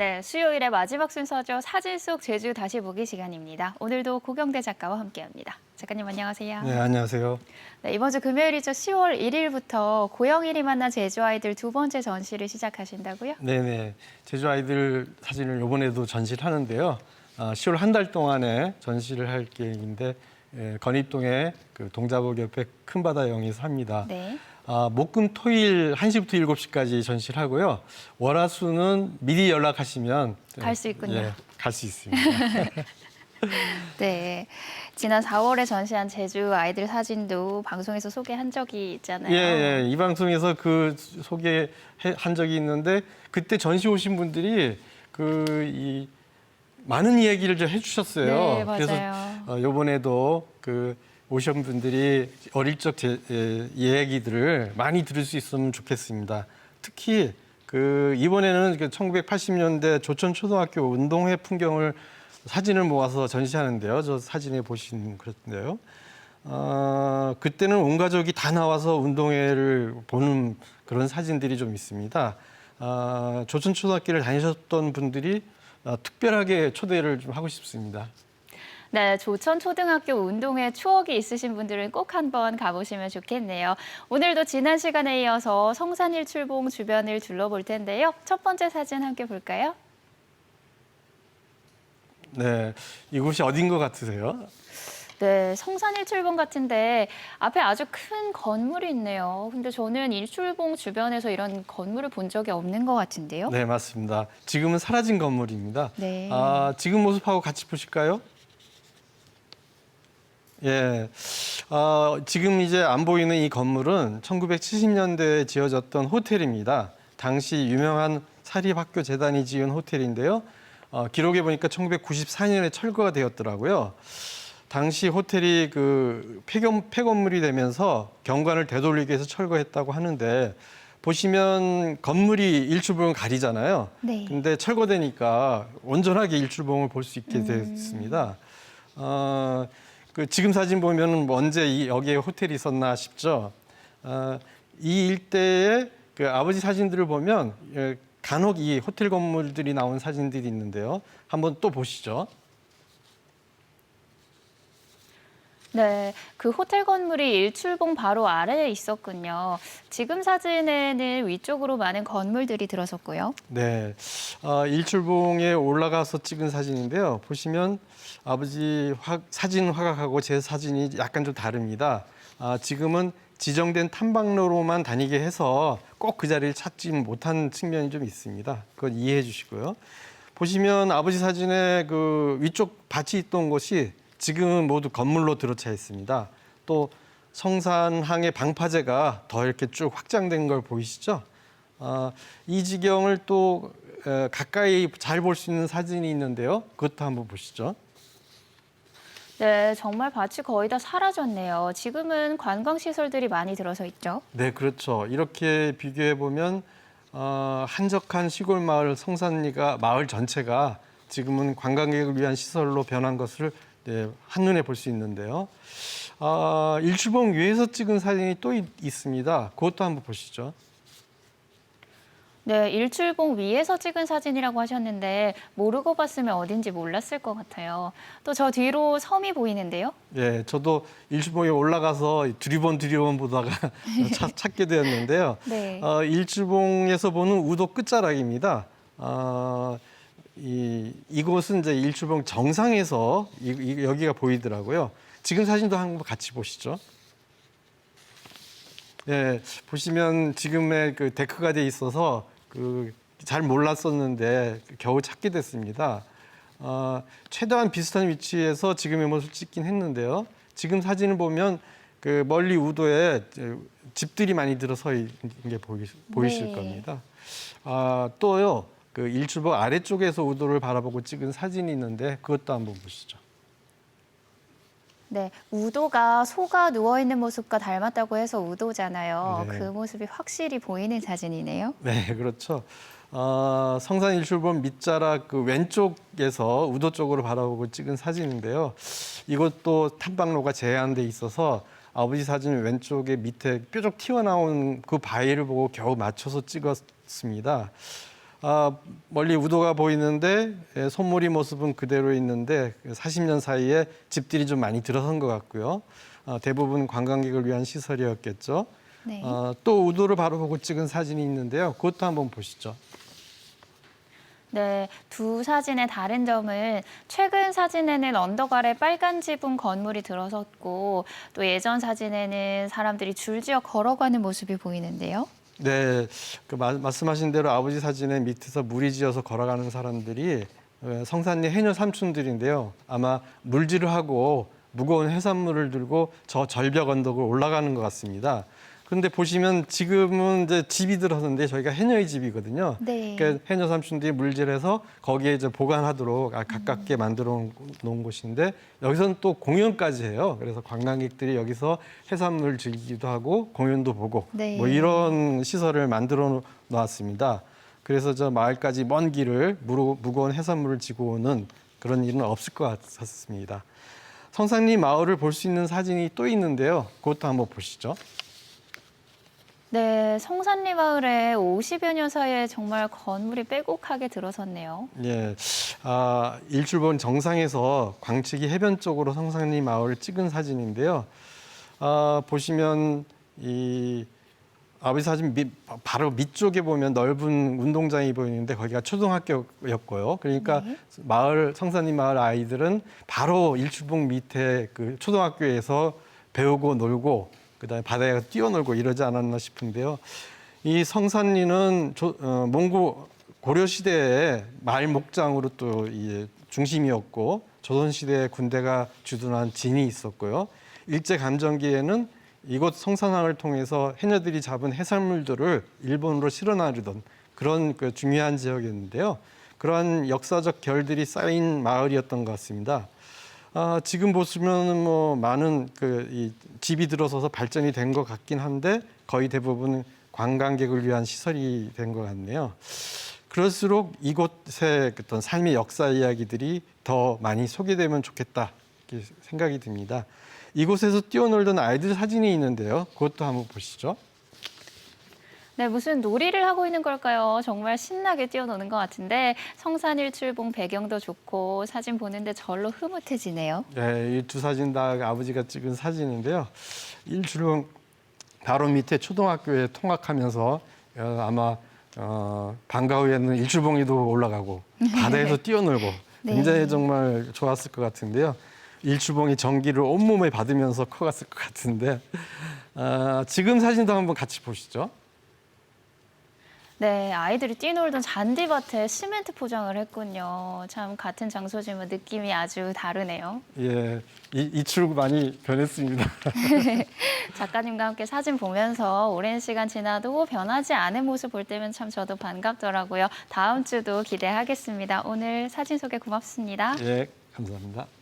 네, 수요일의 마지막 순서죠. 사진 속 제주 다시 보기 시간입니다. 오늘도 고경대 작가와 함께합니다. 작가님 안녕하세요. 네, 안녕하세요. 네, 이번 주 금요일이죠. 10월 1일부터 고영일이 만난 제주 아이들 두 번째 전시를 시작하신다고요? 네 네. 제주 아이들 사진을 이번에도 전시를 하는데요. 아, 10월 한 달 동안에 전시를 할 계획인데 예, 건입동의 그 동자복 옆에 큰 바다 영에서 합니다. 네. 아, 목금 토일 1시부터 7시까지 전시를 하고요. 월화수는 미리 연락하시면 갈 수 있군요. 예, 갈 수 있습니다. 네. 지난 4월에 전시한 제주 아이들 사진도 방송에서 소개한 적이 있잖아요. 예, 예. 이 방송에서 그 소개한 적이 있는데 그때 전시 오신 분들이 그 이 많은 이야기를 좀 해주셨어요. 네, 그래서 맞아요. 어, 이번에도 그 오신 분들이 어릴 적 제, 예, 이야기들을 많이 들을 수 있으면 좋겠습니다. 특히 그 이번에는 그 1980년대 조천 초등학교 운동회 풍경을 사진을 모아서 전시하는데요. 저 사진에 보시는 그렇는데요. 어, 그때는 온 가족이 다 나와서 운동회를 보는 그런 사진들이 좀 있습니다. 어, 조천 초등학교를 다니셨던 분들이 어, 특별하게 초대를 좀 하고 싶습니다. 네, 조천 초등학교 운동회 추억이 있으신 분들은 꼭 한번 가보시면 좋겠네요. 오늘도 지난 시간에 이어서 성산일 출봉 주변을 둘러볼 텐데요. 첫 번째 사진 함께 볼까요? 네, 이곳이 어딘 것 같으세요? 네, 성산 일 출봉 같은데 앞에 아주 큰 건물이 있네요. 근데 저는 일출봉 주변에서 이런 건물을 본 적이 없는 것 같은데요. 네, 맞습니다. 지금은 사라진 건물입니다. 네. 아, 지금 모습하고 같이 보실까요? 예. 어, 지금 이제 안 보이는 이 건물은 1970년대에 지어졌던 호텔입니다. 당시 유명한 사립학교 재단이 지은 호텔인데요. 어, 기록에 보니까 1994년에 철거가 되었더라고요. 당시 호텔이 그 폐경, 폐건물이 되면서 경관을 되돌리기 위해서 철거했다고 하는데 보시면 건물이 일출봉을 가리잖아요. 네. 근데 철거되니까 온전하게 일출봉을 볼 수 있게 됐습니다. 어, 그 지금 사진 보면은 뭐 언제 이 여기에 호텔이 있었나 싶죠. 어, 이 일대의 그 아버지 사진들을 보면 예, 간혹 이 호텔 건물들이 나온 사진들이 있는데요. 한번 또 보시죠. 네, 그 호텔 건물이 일출봉 바로 아래에 있었군요. 지금 사진에는 위쪽으로 많은 건물들이 들어섰고요. 네, 어, 일출봉에 올라가서 찍은 사진인데요. 보시면 아버지 화- 사진 화각하고 제 사진이 약간 좀 다릅니다. 아, 지금은 지정된 탐방로로만 다니게 해서 꼭 그 자리를 찾지 못한 측면이 좀 있습니다. 그건 이해해 주시고요. 보시면 아버지 사진에 그 위쪽 밭이 있던 곳이 지금은 모두 건물로 들어차 있습니다. 또 성산항의 방파제가 더 이렇게 쭉 확장된 걸 보이시죠? 아, 이 지경을 또 에, 가까이 잘 볼 수 있는 사진이 있는데요. 그것도 한번 보시죠. 네, 정말 밭이 거의 다 사라졌네요. 지금은 관광 시설들이 많이 들어서 있죠. 네, 그렇죠. 이렇게 비교해 보면 어, 한적한 시골 마을 성산리가 마을 전체가 지금은 관광객을 위한 시설로 변한 것을 네, 한눈에 볼 수 있는데요. 아, 일출봉 위에서 찍은 사진이 또 있, 있습니다. 그것도 한번 보시죠. 네, 일출봉 위에서 찍은 사진이라고 하셨는데 모르고 봤으면 어딘지 몰랐을 것 같아요. 또 저 뒤로 섬이 보이는데요. 예, 저도 일출봉에 올라가서 두리번 두리번 보다가 찾, 찾게 되었는데요. 네. 어, 일출봉에서 보는 우도 끝자락입니다. 어, 이, 이곳은 이제 일출봉 정상에서 이, 이- 여기가 보이더라고요. 지금 사진도 한번 같이 보시죠. 예, 보시면 지금의 그 데크가 돼 있어서 그 잘 몰랐었는데 겨우 찾게 됐습니다. 어, 최대한 비슷한 위치에서 지금의 모습을 찍긴 했는데요. 지금 사진을 보면 그 멀리 우도에 집들이 많이 들어서 있는 게 보이, 보이실 네. 겁니다. 아, 또요, 그 일출봉 아래쪽에서 우도를 바라보고 찍은 사진이 있는데 그것도 한번 보시죠. 네, 우도가 소가 누워 있는 모습과 닮았다고 해서 우도잖아요. 네. 그 모습이 확실히 보이는 사진이네요. 네, 그렇죠. 어, 성산 일출봉 밑자락 그 왼쪽에서 우도 쪽으로 바라보고 찍은 사진인데요. 이것도 탐방로가 제한돼 있어서 아버지 사진 왼쪽에 밑에 뾰족 튀어나온 그 바위를 보고 겨우 맞춰서 찍었습니다. 아, 멀리 우도가 보이는데 예, 손모리 모습은 그대로 있는데 40년 사이에 집들이 좀 많이 들어선 것 같고요. 아, 대부분 관광객을 위한 시설이었겠죠. 네. 아, 또 우도를 바로 보고 찍은 사진이 있는데요. 그것도 한번 보시죠. 네, 두 사진의 다른 점은 최근 사진에는 언덕 아래 빨간 지붕 건물이 들어섰고 또 예전 사진에는 사람들이 줄지어 걸어가는 모습이 보이는데요. 네, 그 마- 말씀하신 대로 아버지 사진에 밑에서 무리 지어서 걸어가는 사람들이 어, 성산리 해녀 삼촌들인데요. 아마 물질을 하고 무거운 해산물을 들고 저 절벽 언덕을 올라가는 것 같습니다. 그런데 보시면 지금은 이제 집이 들어섰는데 저희가 해녀의 집이거든요. 네. 그러니까 해녀 삼촌들이 물질해서 거기에 이제 보관하도록 아, 가깝게 만들어 놓은 곳인데 여기서는 또 공연까지 해요. 그래서 관광객들이 여기서 해산물 즐기기도 하고 공연도 보고 네. 뭐 이런 시설을 만들어 놓았습니다. 그래서 저 마을까지 먼 길을 무로, 무거운 해산물을 지고 오는 그런 일은 없을 것 같습니다. 성산리 마을을 볼 수 있는 사진이 또 있는데요. 그것도 한번 보시죠. 네, 성산리 마을에 50여 년 사이에 정말 건물이 빼곡하게 들어섰네요. 예, 아, 일출본 정상에서 광측이 해변 쪽으로 성산리 마을을 찍은 사진인데요. 아, 보시면 이 아버지 사진 밑, 바로 밑쪽에 보면 넓은 운동장이 보이는데 거기가 초등학교였고요. 그러니까 네. 마을 성산리 마을 아이들은 바로 일출봉 밑에 그 초등학교에서 배우고 놀고 그다음에 바다에 가서 뛰어놀고 이러지 않았나 싶은데요. 이 성산리는 조, 어, 몽고 고려 시대에 마을 목장으로 또 이 중심이었고 조선 시대에 군대가 주둔한 진이 있었고요. 일제 감정기에는 이곳 성산항을 통해서 해녀들이 잡은 해산물들을 일본으로 실어 나르던 그런 그 중요한 지역이었는데요. 그러한 역사적 결들이 쌓인 마을이었던 것 같습니다. 아, 지금 보시면은 뭐 많은 그 이 집이 들어서서 발전이 된 것 같긴 한데 거의 대부분 관광객을 위한 시설이 된 것 같네요. 그럴수록 이곳의 어떤 삶의 역사 이야기들이 더 많이 소개되면 좋겠다 이렇게 생각이 듭니다. 이곳에서 뛰어놀던 아이들 사진이 있는데요. 그것도 한번 보시죠. 네, 무슨 놀이를 하고 있는 걸까요? 정말 신나게 뛰어노는 것 같은데 성산일출봉 배경도 좋고 사진 보는데 절로 흐뭇해지네요. 네, 이 두 사진 다 아버지가 찍은 사진인데요. 일출봉 바로 밑에 초등학교에 통학하면서 어, 아마 어, 방과 후에는 일출봉에도 올라가고 바다에서 뛰어놀고 네. 굉장히 정말 좋았을 것 같은데요. 일출봉이 전기를 온몸에 받으면서 커갔을 것 같은데 아, 지금 사진도 한번 같이 보시죠. 네, 아이들이 뛰놀던 잔디밭에 시멘트 포장을 했군요. 참 같은 장소지만 느낌이 아주 다르네요. 예, 이, 이출구 많이 변했습니다. 작가님과 함께 사진 보면서 오랜 시간 지나도 변하지 않은 모습 볼 때면 참 저도 반갑더라고요. 다음 주도 기대하겠습니다. 오늘 사진 소개 고맙습니다. 예, 감사합니다.